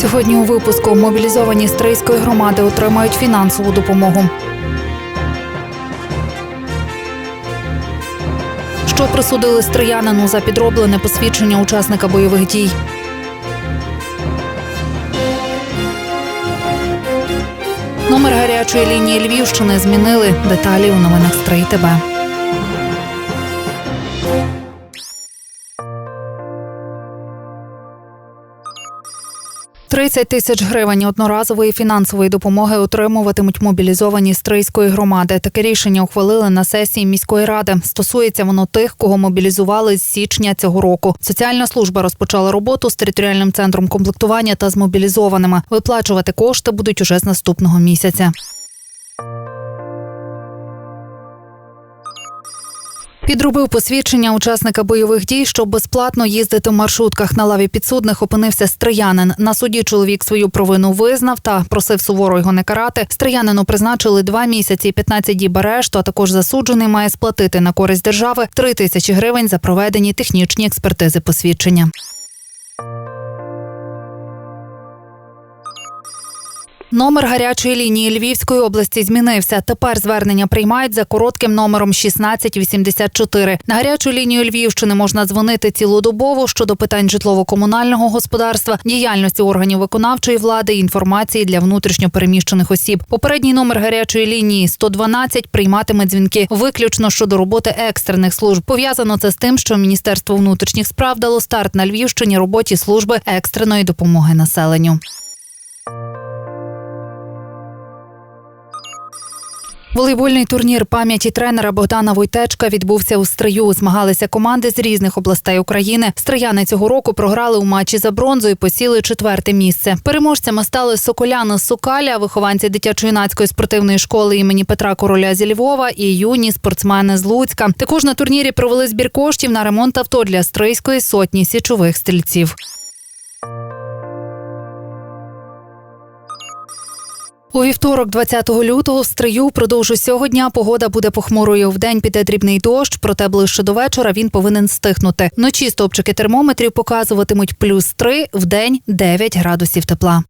Сьогодні у випуску мобілізовані стрийської громади отримають фінансову допомогу. Що присудили стріянину за підроблене посвідчення учасника бойових дій? Номер гарячої лінії Львівщини змінили. Деталі у новинах Стрий ТБ. Тридцять тисяч гривень одноразової фінансової допомоги отримуватимуть мобілізовані стрийської громади. Таке рішення ухвалили на сесії міської ради. Стосується воно тих, кого мобілізували з січня цього року. Соціальна служба розпочала роботу з територіальним центром комплектування та з мобілізованими. Виплачувати кошти будуть уже з наступного місяця. Підробив посвідчення учасника бойових дій, щоб безплатно їздити в маршрутках. На лаві підсудних опинився стриянин. На суді чоловік свою провину визнав та просив суворо його не карати. Стриянину призначили два місяці і 15 діб арешту, а також засуджений має сплатити на користь держави 3 тисячі гривень за проведені технічні експертизи посвідчення. Номер гарячої лінії Львівської області змінився. Тепер звернення приймають за коротким номером 1684. На гарячу лінію Львівщини можна дзвонити цілодобово щодо питань житлово-комунального господарства, діяльності органів виконавчої влади, інформації для внутрішньо переміщених осіб. Попередній номер гарячої лінії 112 прийматиме дзвінки виключно щодо роботи екстрених служб. Пов'язано це з тим, що Міністерство внутрішніх справ дало старт на Львівщині роботі служби екстреної допомоги населенню. Волейбольний турнір пам'яті тренера Богдана Войтечка відбувся у Стрию. Змагалися команди з різних областей України. Стрияни цього року програли у матчі за бронзу і посіли четверте місце. Переможцями стали Соколяна Сукаля, вихованці дитячо-юнацької спортивної школи імені Петра Короля зі Львова і юні спортсмени з Луцька. Також на турнірі провели збір коштів на ремонт авто для стрийської сотні січових стрільців. У вівторок, 20 лютого, в Стрию впродовж усього дня погода буде похмурою. Вдень піде дрібний дощ, проте ближче до вечора він повинен стихнути. Вночі стопчики термометрів показуватимуть плюс 3, вдень 9 градусів тепла.